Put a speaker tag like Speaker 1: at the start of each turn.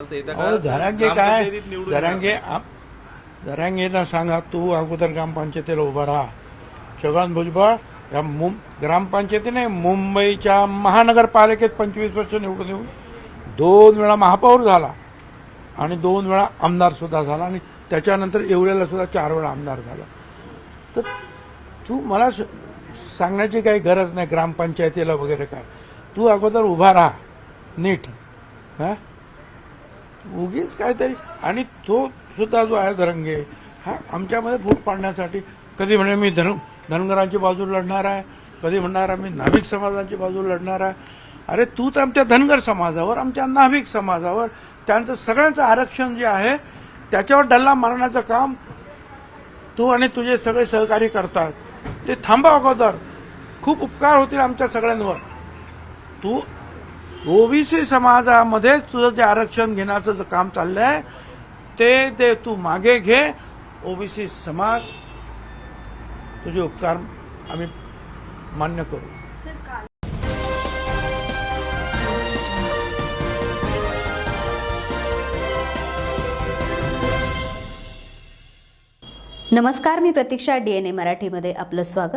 Speaker 1: अहो
Speaker 2: का?
Speaker 1: झरांगे काय? झरांगे. झरांगेना सांगा तू अगोदर ग्रामपंचायतीला उभा राहा. छगन भुजबळ या मुं ग्रामपंचायतीने मुंबईच्या महानगरपालिकेत पंचवीस वर्ष निवडून येऊन दोन वेळा महापौर झाला आणि दोन वेळा आमदार सुद्धा झाला आणि त्याच्यानंतर येवल्याला सुद्धा चार वेळा आमदार झाला. तर तू मला सांगण्याची काही गरज नाही ग्रामपंचायतीला वगैरे काय. तू अगोदर उभा राहा. नीट. हा? उगीच काहीतरी. आणि तो सुद्धा जो आहे धरंगे हा आमच्यामध्ये फूट पाडण्यासाठी कधी म्हणे मी धन धनगरांची बाजू लढणार आहे कधी म्हणणार आहे मी नाभिक समाजाची बाजू लढणार आहे. अरे तू तर आमच्या धनगर समाजावर आमच्या नाभिक समाजावर त्यांचं सगळ्यांचं आरक्षण जे आहे त्याच्यावर डल्ला मारण्याचं काम तू आणि तुझे सगळे सहकारी करतात. ते थांबा अगोदर. खूप उपकार होतील आमच्या सगळ्यांवर. तू ओबीसी समाजामध्ये तुझं जे आरक्षण घेण्याचं जे काम चाललं आहे ते ते तू मागे घे. ओबीसी समाज तुझे उपकार आम्ही मान्य करू.
Speaker 3: नमस्कार मी प्रतीक्षा डी एन ए मराठीमध्ये आपलं स्वागत.